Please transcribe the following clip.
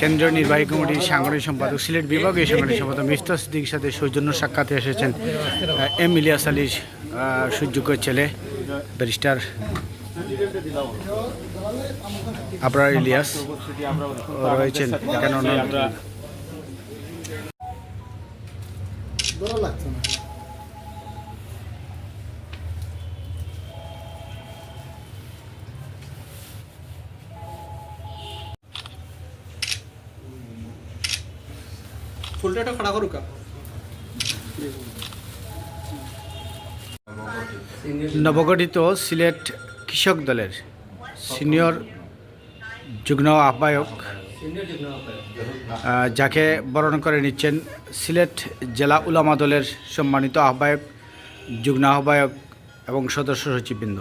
কেন্দ্রীয় নির্বাহী কমিটির সাংগঠনিক সম্পাদক সিলেট বিভাগীয় সাংগঠনিক সম্পাদক মিফতা সিদ্দিকের সাথে সৌজন্য সাক্ষাতে এসেছেন এম ইলিয়াস আলীর সুযোগ্য ছেলে ব্যারিস্টার আবরার ইলিয়াস রয়েছেন কেন ফুলটা খাড়া করুকা নবগঠিত সিলেট কৃষক দলের সিনিয়র যুগ্ম আহ্বায়ক যাকে বরণ করে নিচ্ছেন সিলেট জেলা উলামা দলের সম্মানিত আহ্বায়ক, যুগ্ম আহ্বায়ক এবং সদস্য সচিববৃন্দ।